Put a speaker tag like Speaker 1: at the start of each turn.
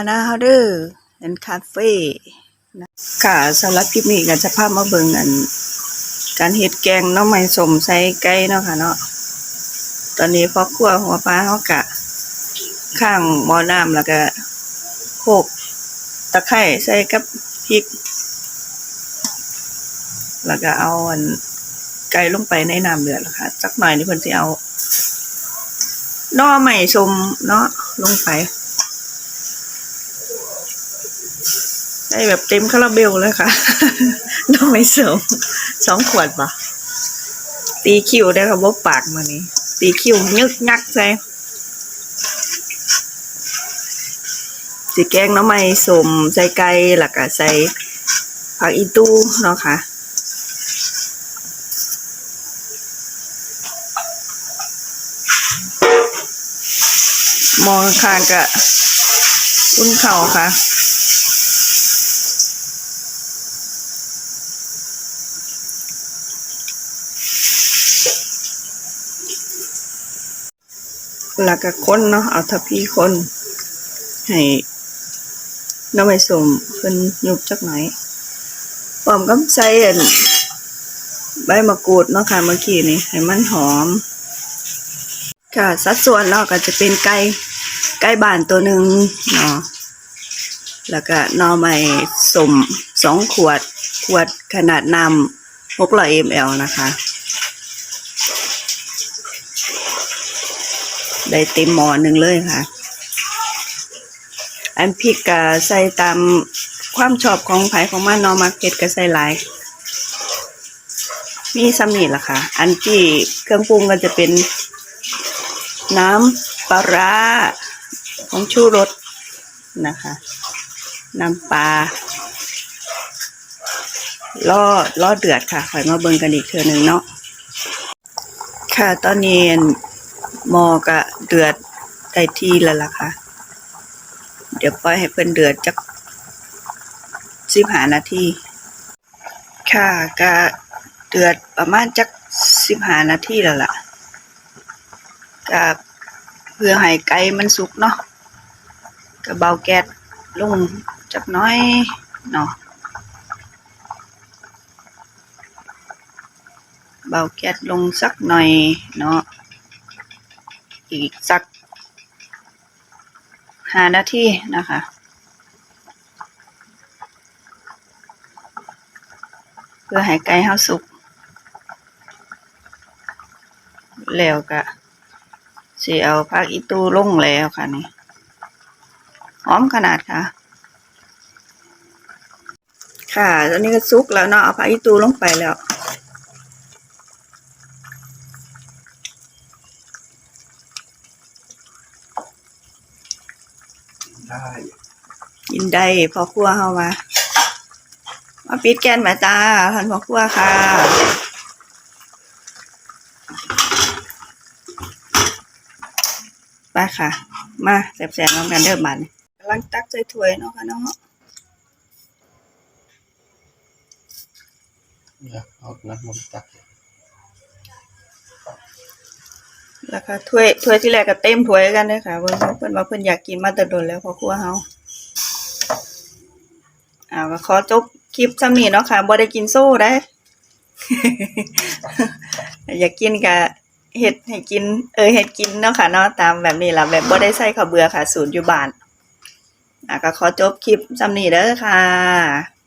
Speaker 1: อาณาเฮาเดอร์เป็นคาเฟ่นะค่ะสำหรับคลิปนี้ก็จะพามาเบิ่งอัน การเฮ็ดแกงน้องไม้สมใส่ไก่เนาะค่ะเนาะตอนนี้พอครัวหัวปลาเฮากะข้างหม้อน้ำแล้วก็โคกตะไคร้ใส่กับพริก แล้วก็เอาอันไก่ลงไปในน้ำเดือดแล้วค่ะจักหน่อยนี่เพิ่นสิเอาน่อไม้สมเนาะลงไป ได้แบบเต็มคาราเบลเลยค่ะ น้องไม่เสริมสองขวดปะตีคิวได้ค่ะว่าปากมานี้ ตีคิวยึกยักใส่สีแกงน้ำไม้สมใส่ไก่แล้วก็ใส่ผักอีตู้เนาะค่ะมองข้างก็ อุ่นเข่าค่ะ แล้วก็คนเนาะเอาทัพพี่คนให้น้ำไม่สมเพิ่นยุบจักไหน่อยพร้อมกับใส่อันใบมะกรูดเนาะค่ะเมื่อกี้นี่ให้มันหอม ค่ะสัดส่วนเนาะก็จะเป็นไก่ ไก่บ้านตัวหนึ่งเนาะแล้วก็น่อไม้สมสองขวด ขวดขนาดน้ำหกร้อยมลนะคะ ได้เต็มหมอหนึ่งเลยค่ะ อันพริกก็ใส่ตามความชอบของไผของมันนาะมักเผ็ดก็ใส่หลายมีซ้ำนี่ล่ะค่ะ อันที่เครื่องปรุงก็จะเป็นน้ำปลาร้า ของชูรสนะคะ น้ำปลาล่อล่อเดือดค่ะคอยมาเบิ่งกันอีกเทื่อหนึงเนาะค่ะตอนนี้หมอก็เดือดได้ที่แล้วล่ะค่ะ เดี๋ยวปล่อยให้เพิ่นเดือดจักสิบหานาทีค่ะก็เดือดประมาณจักสิบหานาทีแล้วล่ะก็ เพื่อให้ไก่มันสุกเนาะก็เบาแก๊สลงจักน้อยเนาะเบาแก๊สลงสักหน่อยเนาะอีกสักห้านาทีนะคะเพื่อให้ไก่เฮาสุกแล้วก็ สิเอาผักอีตูลงแล้วค่ะนี่หอมขนาดค่ะ ค่ะตอนนี้ก็สุกแล้วเนาะเอาผักอีตูลงไปแล้ว
Speaker 2: ได้
Speaker 1: กินได้พอครัวเฮามามาปิดแกนมาจ้าท่านพอครัวค่ะ ไปค่ะ มาแสบๆน้ำกันเด้อบัดนี้กำลังตักใส่ถ้วยเนาะค่ะเนาะ
Speaker 2: เนี่ยเอาน้ำมันตัก
Speaker 1: แล้วก็ถ้วยถ้วยที่แรกก็เต็มถ้วยกันเด้อค่ะเพิ่นเพิ่นว่าเพิ่นอยากกินมาแต่โดนแล้วพอครัวเฮาอ้าวก็ขอจบคลิปซ้ำนี้เนาะค่ะบ่ได้กินโซ่ได้ อยากกินก็ เห็ดให้กิน เออเห็ดกินเนาะค่ะเนาะตามแบบนี้ล่ะแบบบ่ได้ใส่ข้าวเบื่อค่ะ ศูนย์ยู่บ้านอะก็ขอจบคลิปจำนี้เด้อค่ะ